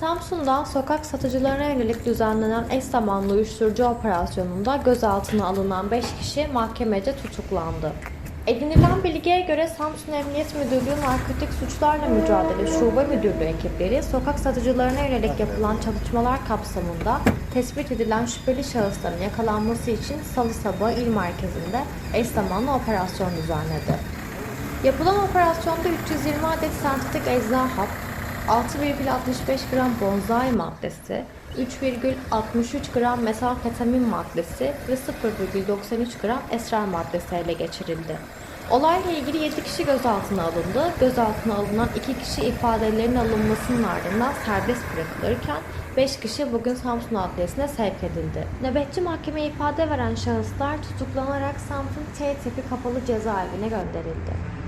Samsun'da sokak satıcılarına yönelik düzenlenen eş zamanlı uyuşturucu operasyonunda gözaltına alınan 5 kişi mahkemece tutuklandı. Edinilen bilgiye göre Samsun Emniyet Müdürlüğü Narkotik Suçlarla Mücadele Şube Müdürlüğü ekipleri sokak satıcılarına yönelik yapılan çalışmalar kapsamında tespit edilen şüpheli şahısların yakalanması için salı sabahı il merkezinde eş zamanlı operasyon düzenledi. Yapılan operasyonda 320 adet sentetik ecza hap, 6,65 gram bonzai maddesi, 3,63 gram mesalketamin maddesi ve 0,93 gram esrar maddesi ele geçirildi. Olayla ilgili 7 kişi gözaltına alındı. Gözaltına alınan 2 kişi ifadelerinin alınmasının ardından serbest bırakılırken 5 kişi bugün Samsun Adliyesi'ne sevk edildi. Nöbetçi mahkemeye ifade veren şahıslar tutuklanarak Samsun T tipi kapalı cezaevine gönderildi.